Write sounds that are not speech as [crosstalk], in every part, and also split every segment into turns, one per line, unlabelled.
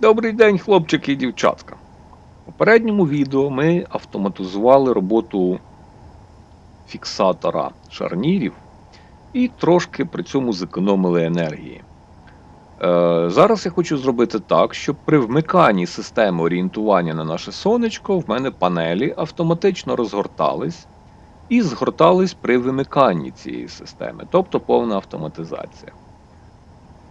Добрий день, хлопчики і дівчатка. В попередньому відео ми автоматизували роботу фіксатора шарнірів і трошки при цьому зекономили енергії. Е, зараз я хочу зробити так, щоб при вмиканні системи орієнтування на наше сонечко в мене панелі автоматично розгортались і згортались при вимиканні цієї системи, тобто повна автоматизація.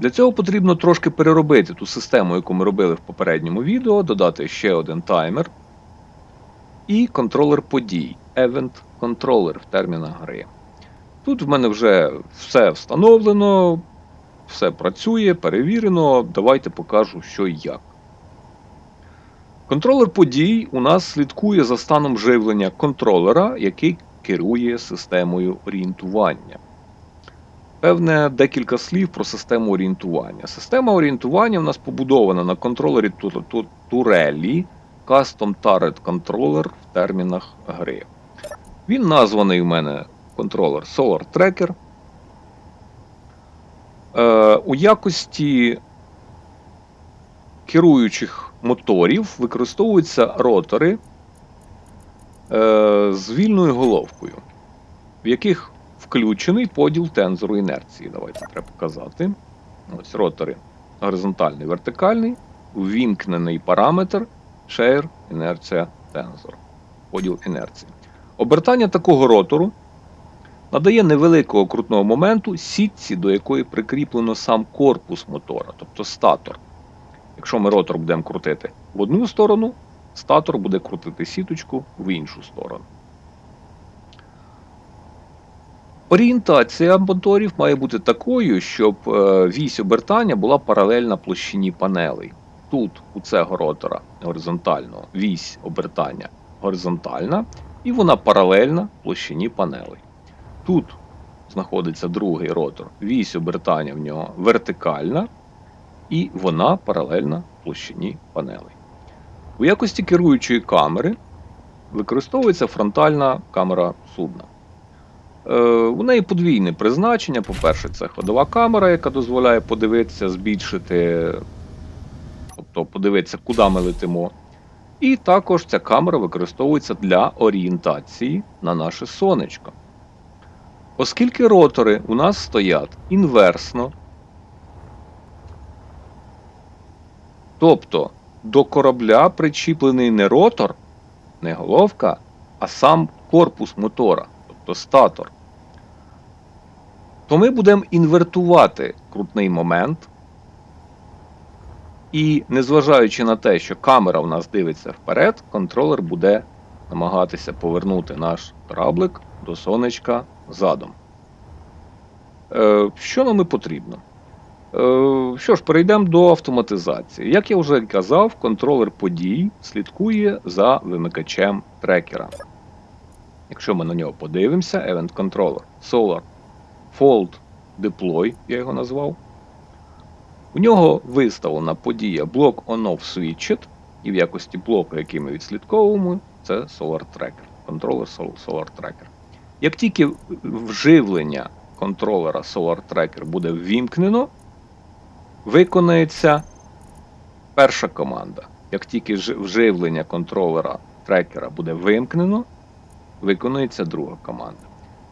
Для цього потрібно трошки переробити ту систему, яку ми робили в попередньому відео, додати ще один таймер і контролер подій, Event Controller в термінах гри. Тут в мене вже все встановлено, все працює, перевірено. Давайте покажу, що і як. Контролер подій у нас слідкує за станом живлення контролера, який керує системою орієнтування. Певне декілька слів про систему орієнтування. Система орієнтування в нас побудована на контролері Ту- Ту- Турелі Custom Turret Controller в термінах гри. Він названий у мене контролер Solar Tracker. Е, у якості керуючих моторів використовуються ротори е, з вільною головкою, в яких включений поділ тензору інерції. Давайте треба показати. Ось ротори горизонтальний, вертикальний, увімкнений параметр share інерція тензор. Поділ інерції. Обертання такого ротору надає невеликого крутного моменту сітці, до якої прикріплено сам корпус мотора, тобто статор. Якщо ми ротор будемо крутити в одну сторону, статор буде крутити сіточку в іншу сторону. Орієнтація моторів має бути такою, щоб е, вісь обертання була паралельна площині панелей. Тут у цього ротора горизонтального вісь обертання горизонтальна, і вона паралельна площині панелей. Тут знаходиться другий ротор, вісь обертання в нього вертикальна, і вона паралельна площині панелей. У якості керуючої камери використовується фронтальна камера судна. Е, У неї подвійне призначення. По-перше, це ходова камера, яка дозволяє подивитися, збільшити, тобто подивитися, куди ми летимо. І також ця камера використовується для орієнтації на наше сонечко. Оскільки ротори у нас стоять інверсно, тобто до корабля причіплений не ротор, не головка, а сам корпус мотора, тобто статор, то ми будемо інвертувати крутний момент. І незважаючи на те, що камера у нас дивиться вперед, контролер буде намагатися повернути наш кораблик до сонечка задом. Е, що нам і потрібно? Е, що ж, перейдемо до автоматизації. Як я вже казав, контролер подій слідкує за вимикачем трекера. Якщо ми на нього подивимося, Event Controller Solar Fault Deploy, я його назвав. У нього виставлена подія блок on-off switched, і в якості блоку, який ми відслідковуємо, це Solar Tracker, контролер Solar Tracker. Як тільки вживлення контролера Solar Tracker буде ввімкнено, виконається перша команда. Як тільки вживлення контролера трекера буде вимкнено, виконується друга команда.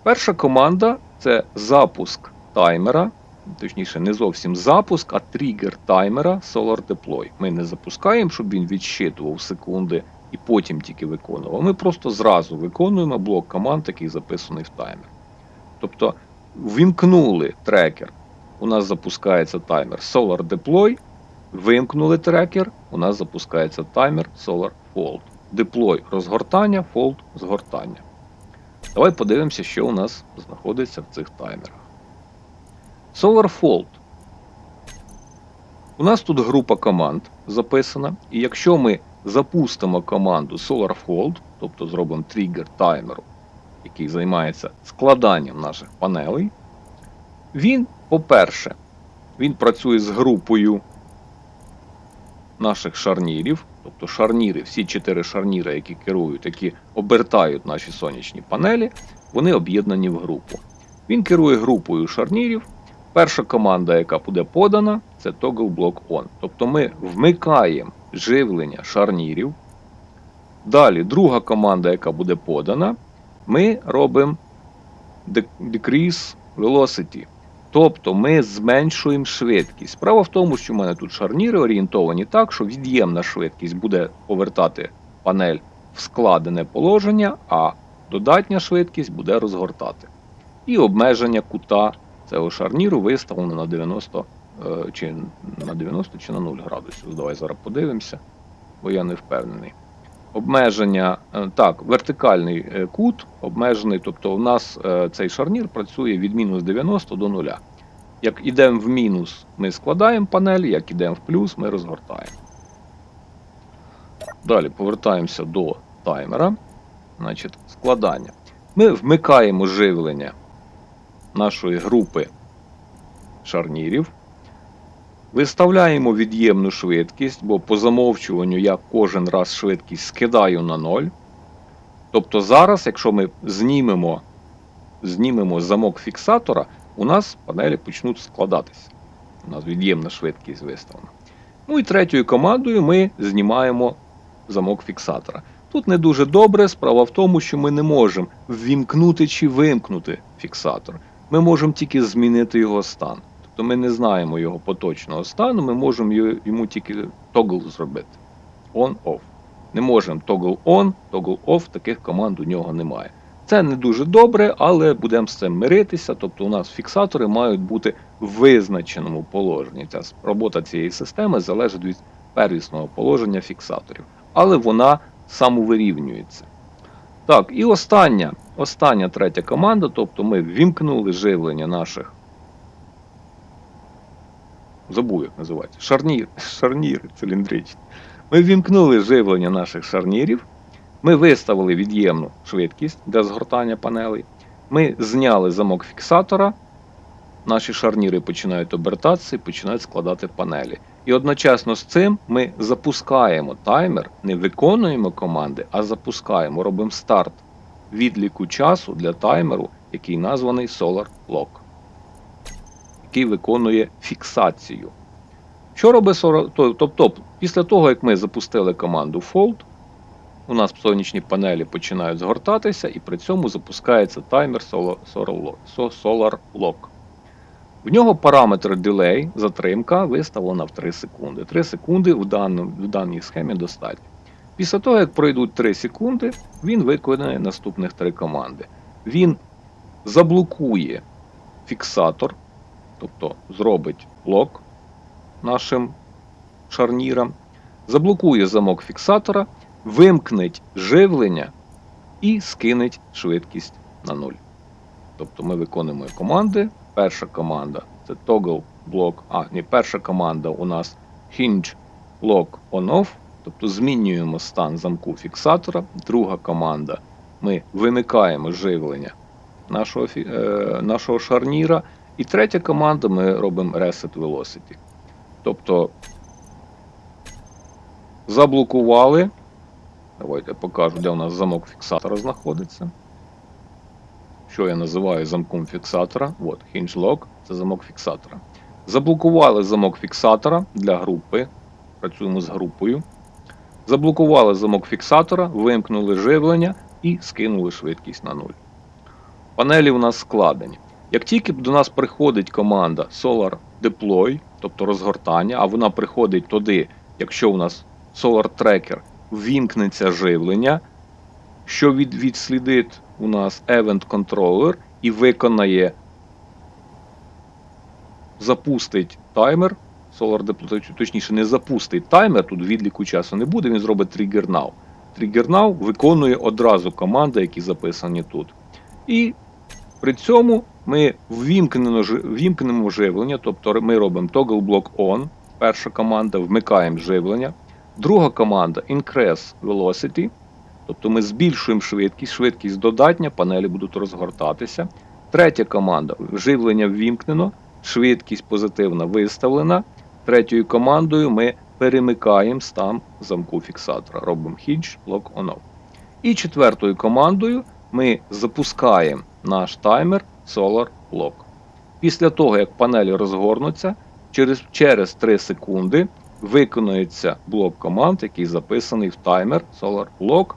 Перша команда це запуск таймера, точніше, не зовсім запуск, а тригер таймера Solar Deploy. Ми не запускаємо, щоб він відщитував секунди і потім тільки виконував. Ми просто зразу виконуємо блок команд, який записаний в таймер. Тобто вімкнули трекер, у нас запускається таймер Solar Deploy, вимкнули трекер, у нас запускається таймер Solar Fold. Deploy розгортання, Fold згортання. Давай подивимося, що у нас знаходиться в цих таймерах. Solar Fold. У нас тут група команд записана, і якщо ми запустимо команду Solar Fold, тобто зробимо тригер таймеру, який займається складанням наших панелей, він, по-перше, він працює з групою наших шарнірів, тобто шарніри, всі чотири шарніри, які керують, які обертають наші сонячні панелі, вони об'єднані в групу. Він керує групою шарнірів. перша команда, яка буде подана, це toggle block on. Тобто ми вмикаємо живлення шарнірів. Далі, друга команда, яка буде подана, ми робимо decrease velocity. Тобто ми зменшуємо швидкість. Справа в тому, що в мене тут шарніри орієнтовані так, що від'ємна швидкість буде повертати панель в складене положення, а додатня швидкість буде розгортати. І обмеження кута цього шарніру виставлено на 90 е, чи на 90 чи на 0 градусів. Давай зараз подивимося, бо я не впевнений. Обмеження, е, так, вертикальний е, кут обмежений, тобто у нас е, цей шарнір працює від мінус 90 до 0. Як ідемо в мінус, ми складаємо панель, як ідемо в плюс, ми розгортаємо. Далі повертаємося до таймера. Значить, складання. Ми вмикаємо живлення нашої групи шарнірів. Виставляємо від'ємну швидкість, бо по замовчуванню я кожен раз швидкість скидаю на 0. Тобто зараз, якщо ми знімемо, знімемо замок фіксатора, у нас панелі почнуть складатися. У нас від'ємна швидкість виставлена. Ну і третьою командою ми знімаємо замок фіксатора. Тут не дуже добре. Справа в тому, що ми не можемо ввімкнути чи вимкнути фіксатор. Ми можемо тільки змінити його стан. Тобто ми не знаємо його поточного стану, ми можемо йому тільки тогл зробити. On-off. Не можемо toggle on, toggle off, таких команд у нього немає. Це не дуже добре, але будемо з цим миритися. Тобто у нас фіксатори мають бути в визначеному положенні. Ця робота цієї системи залежить від первісного положення фіксаторів. Але вона самовирівнюється. Так, і остання, остання третя команда, тобто ми ввімкнули живлення наших. Забув, як називається. Шарнір, [laughs] циліндричні. Ми ввімкнули живлення наших шарнірів. Ми виставили від'ємну швидкість для згортання панелей. Ми зняли замок фіксатора. Наші шарніри починають обертатися і починають складати панелі. І одночасно з цим ми запускаємо таймер, не виконуємо команди, а запускаємо, робимо старт відліку часу для таймеру, який названий Solar Lock, який виконує фіксацію. Що робить Тобто, після того, як ми запустили команду Fold, у нас сонячні панелі починають згортатися, і при цьому запускається таймер Solar Lock. В нього параметр delay, затримка виставлена в 3 секунди. 3 секунди в, даному, в даній схемі достатньо. Після того, як пройдуть 3 секунди, він виконає наступних три команди. Він заблокує фіксатор, тобто зробить лок нашим шарнірам, заблокує замок фіксатора, вимкнеть живлення і скинеть швидкість на 0. Тобто ми виконуємо команди. Перша команда це toggle block. А, ні, перша команда у нас hinge lock on-off, тобто змінюємо стан замку фіксатора. Друга команда ми вимикаємо живлення нашого, е, нашого шарніра. І третя команда ми робимо reset velocity. Тобто заблокували. Давайте покажу, де у нас замок фіксатора знаходиться що я називаю замком фіксатора. От, hinge lock – це замок фіксатора. Заблокували замок фіксатора для групи. Працюємо з групою. Заблокували замок фіксатора, вимкнули живлення і скинули швидкість на 0. Панелі у нас складені. Як тільки до нас приходить команда Solar Deploy, тобто розгортання, а вона приходить туди, якщо у нас Solar Tracker ввімкнеться живлення, що від, відслідить у нас Event Controller і виконає, запустить таймер. Solar Deploy, точніше, не запустить таймер, тут відліку часу не буде, він зробить Trigger Now. Trigger Now виконує одразу команди, які записані тут. І при цьому ми ввімкнемо, ввімкнемо живлення, тобто ми робимо Toggle Block On, перша команда, вмикаємо живлення. Друга команда Increase Velocity, тобто ми збільшуємо швидкість, швидкість додатня, панелі будуть розгортатися. Третя команда живлення ввімкнено, швидкість позитивна виставлена. Третьою командою ми перемикаємо стан замку фіксатора. Робимо Hinge Lock On Off. І четвертою командою ми запускаємо наш таймер Solar Lock. Після того, як панелі розгорнуться, через, через 3 секунди виконується блок команд, який записаний в таймер Solar Block,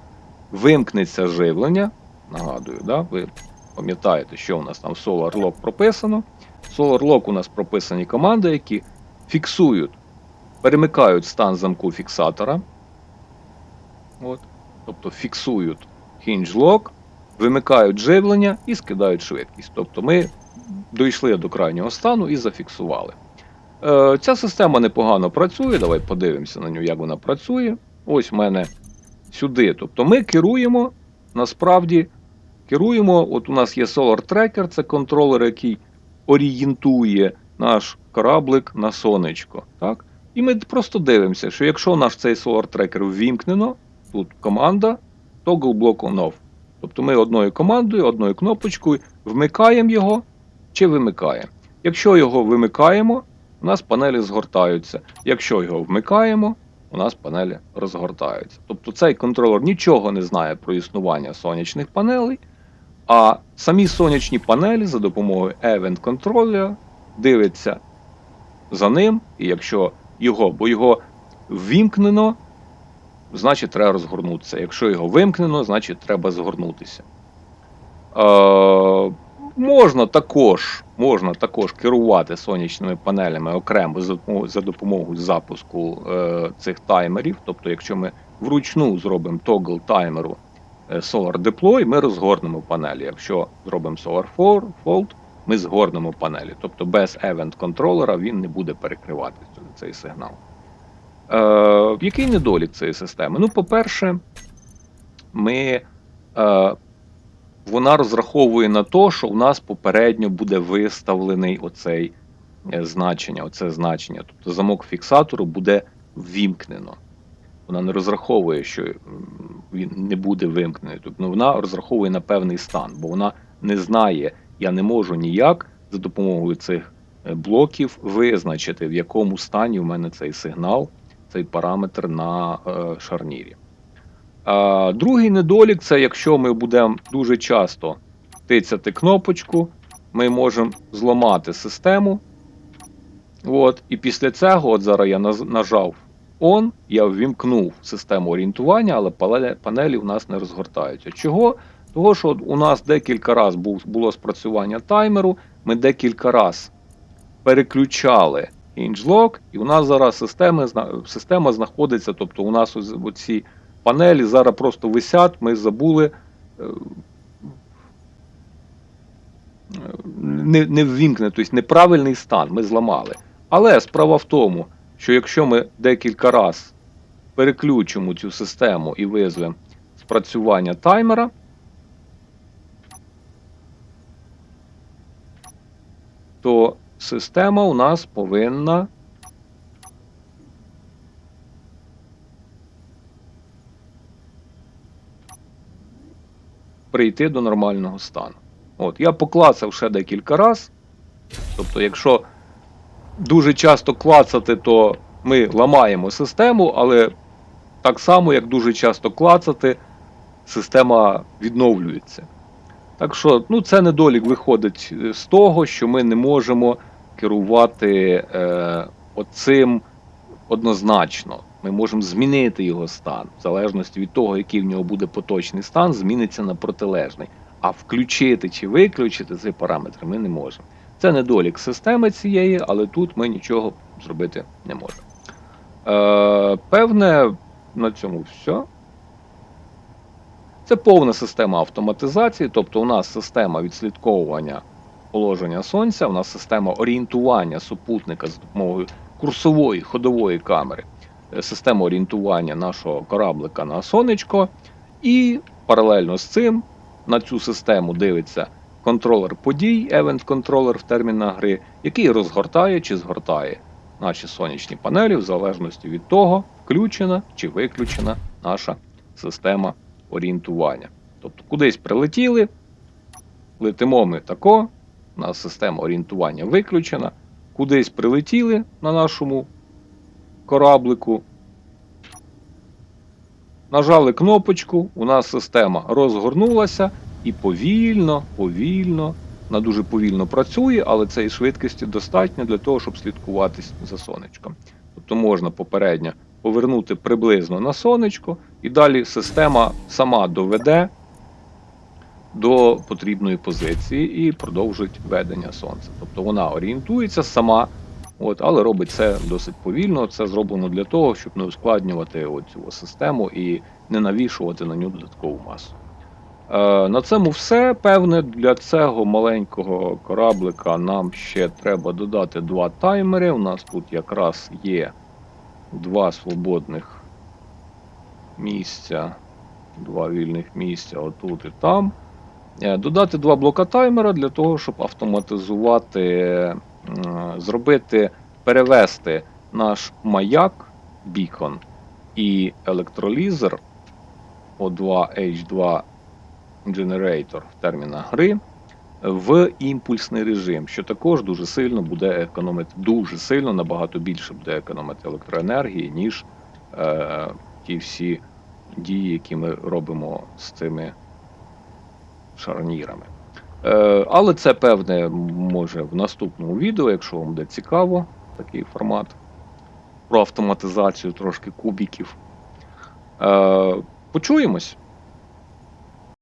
вимкнеться живлення. Нагадую, да? ви пам'ятаєте, що у нас там в Solar Lock прописано. В Solar Lock у нас прописані команди, які фіксують, перемикають стан замку фіксатора. От. Тобто фіксують hinge lock, вимикають живлення і скидають швидкість. Тобто ми дійшли до крайнього стану і зафіксували. Е, ця система непогано працює. Давай подивимося на нього, як вона працює. Ось в мене сюди. Тобто ми керуємо, насправді керуємо. От у нас є Solar Tracker, це контролер, який орієнтує наш кораблик на сонечко. Так? І ми просто дивимося, що якщо наш цей Solar Tracker ввімкнено, тут команда toggle block on off. Тобто ми одною командою, одною кнопочкою вмикаємо його чи вимикаємо. Якщо його вимикаємо, у нас панелі згортаються. Якщо його вмикаємо, у нас панелі розгортаються. Тобто цей контролер нічого не знає про існування сонячних панелей, а самі сонячні панелі за допомогою Event контролера дивиться за ним, і якщо його, бо його ввімкнено, значить треба розгорнутися. Якщо його вимкнено, значить треба згорнутися. Е, можна, також, можна також керувати сонячними панелями окремо за допомогою, за допомогою запуску е, цих таймерів. Тобто, якщо ми вручну зробимо тогл таймеру е, Solar Deploy, ми розгорнемо панелі. Якщо зробимо Solar Fold, ми згорнемо панелі. Тобто без event контролера він не буде перекривати цей сигнал. Е, який недолік цієї системи? Ну, по-перше, ми, е, вона розраховує на те, що у нас попередньо буде виставлений оцей е, значення, оце значення. Тобто замок фіксатору буде ввімкнено. Вона не розраховує, що він не буде вимкнений. Тобто вона розраховує на певний стан, бо вона не знає, я не можу ніяк за допомогою цих е, блоків визначити, в якому стані у мене цей сигнал, цей параметр на е, шарнірі. Другий недолік це якщо ми будемо дуже часто тицяти кнопочку, ми можемо зламати систему. От, і після цього, от зараз я нажав ON, я ввімкнув систему орієнтування, але панелі у нас не розгортаються. Чого? Того, що у нас декілька разів було спрацювання таймеру, ми декілька разів переключали hinge і у нас зараз система, система знаходиться, тобто у нас оці панелі зараз просто висять, ми забули. е, Не, не ввімкне, тобто неправильний стан, ми зламали. Але справа в тому, що якщо ми декілька разів переключимо цю систему і визвемо спрацювання таймера, то система у нас повинна прийти до нормального стану. От, я поклацав ще декілька разів. Тобто, якщо дуже часто клацати, то ми ламаємо систему, але так само, як дуже часто клацати, система відновлюється. Так що, ну, це недолік виходить е, з того, що ми не можемо керувати е, оцим однозначно. Ми можемо змінити його стан, в залежності від того, який в нього буде поточний стан, зміниться на протилежний. А включити чи виключити цей параметр ми не можемо. Це недолік системи цієї, але тут ми нічого зробити не можемо. Е, певне, на цьому все. Це повна система автоматизації, тобто у нас система відслідковування положення сонця, у нас система орієнтування супутника за допомогою курсової ходової камери, е, система орієнтування нашого кораблика на сонечко, і паралельно з цим на цю систему дивиться контролер подій, event контролер в термінах гри, який розгортає чи згортає наші сонячні панелі в залежності від того, включена чи виключена наша система орієнтування. Тобто кудись прилетіли, летимо ми тако, у нас система орієнтування виключена, кудись прилетіли на нашому кораблику. Нажали кнопочку, у нас система розгорнулася і повільно, повільно Вона дуже повільно працює, але цієї швидкості достатньо для того, щоб слідкувати за сонечком. Тобто можна попередньо повернути приблизно на сонечко, і далі система сама доведе до потрібної позиції і продовжить ведення сонця. Тобто вона орієнтується сама, от, але робить це досить повільно. Це зроблено для того, щоб не ускладнювати цю систему і не навішувати на нього додаткову масу. Е, На цьому все. Певне, для цього маленького кораблика нам ще треба додати два таймери. У нас тут якраз є два свободних місця, два вільних місця отут і там. Е, Додати два блока таймера для того, щоб автоматизувати, зробити, перевести наш маяк, бікон і електролізер O2H2 Generator терміна гри в імпульсний режим, що також дуже сильно буде економити, дуже сильно набагато більше буде економити електроенергії, ніж е, ті всі дії, які ми робимо з цими шарнірами. Е, але це певне може в наступному відео, якщо вам буде цікаво, такий формат про автоматизацію трошки кубіків. Е, почуємось.